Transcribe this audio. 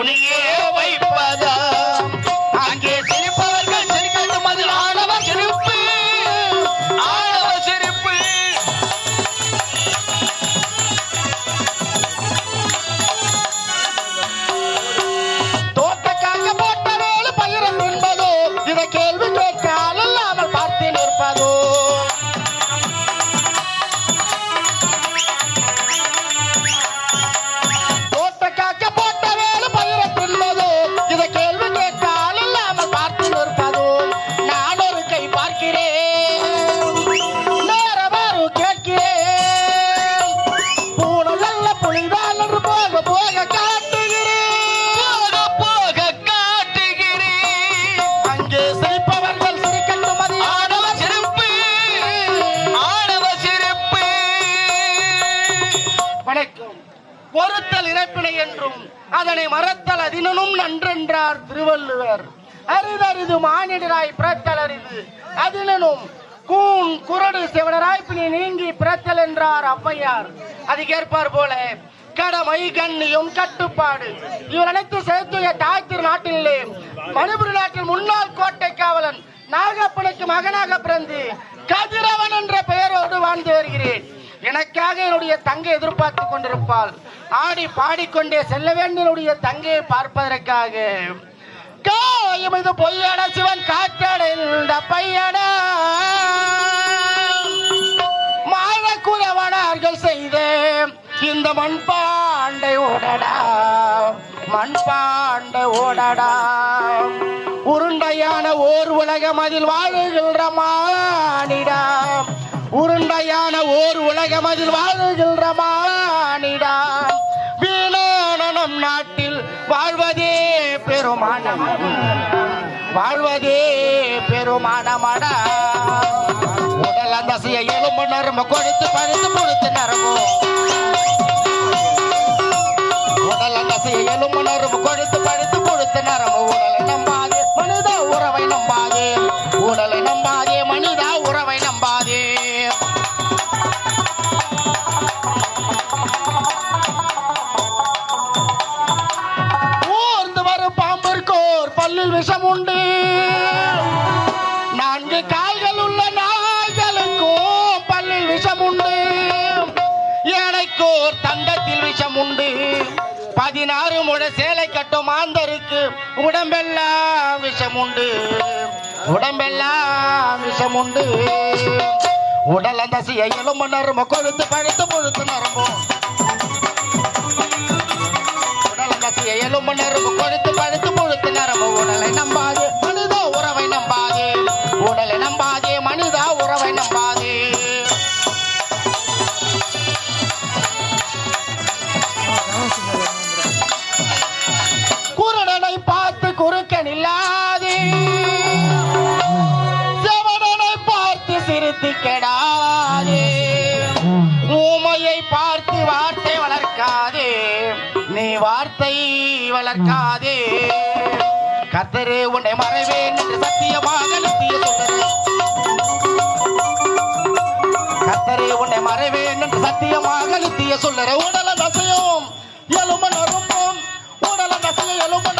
துணியே பொறுத்தல் இறப்பினை என்றும் அதனை மறத்தல் அதினும் நன்றென்றார் திருவள்ளுவர். அரிதரிது மானிடராய் பிறத்தல் அரிது அதினும் கூன் குரடு சிவனராய் பிணி நீங்கி பிறத்தல் என்றார் ஔவையார் அதுக்கேற்பார் போல கடமை கண்ணியும் கட்டுப்பாடு இவர் அனைத்து சேர்த்துய தாய் திரு நாட்டிலே மணிபுரி நாட்டில் முன்னாள் கோட்டை காவலன் நாகப்பனுக்கு மகனாக பிறந்து கதிரவன் என்ற பெயரோடு வாழ்ந்து வருகிறேன். எனக்காக என்னுடைய தங்கை எதிர்பார்த்து கொண்டிருப்பாள். ஆடி பாடிக்கொண்டே செல்ல வேண்டும் என்னுடைய தங்கையை பார்ப்பதற்காக. காயமிது பொய்யட சிவன் காற்றடைந்த பையடா. மாழக்குறவனார்கள் செய்த இந்த மண்பாண்டை ஓடடா. மண்பாண்டை ஓடடா. உருண்டையான ஓர் உலகம் அதில் வாழுகின்ற மானிடா உருண்டையான ஓர் உலகம் அதில் வாழ்கின்ற மானிடா. வீணானம் நாட்டில் வாழ்வதே பெருமானம். வாழ்வதே பெருமானமாடா. உடல் அந்த எலும்பு நரம்பு கொடுத்து பறித்து ஓர் தந்தத்தில் விஷம் உண்டு. பதினாறு முட சேலை கட்டும் மாந்தருக்கு உடம்பெல்லாம் விஷம் உண்டு உடம்பெல்லாம் விஷம் உண்டு உடல் அந்த சிய எலும்பு நரம்பு கொழுத்து பழுத்து பொழுத்து நரம்பும் நீ வார்த்தை வளர்க்காதே. கத்தரே உன்னை மறைவேன் என்று சத்தியமாக கத்தரே உன்னை மறைவேன் என்று சத்தியமாக நித்திய சொல்லுற. உடல தசையும் எலும்ப நரும்பும் உடல தசையும் எலும்ப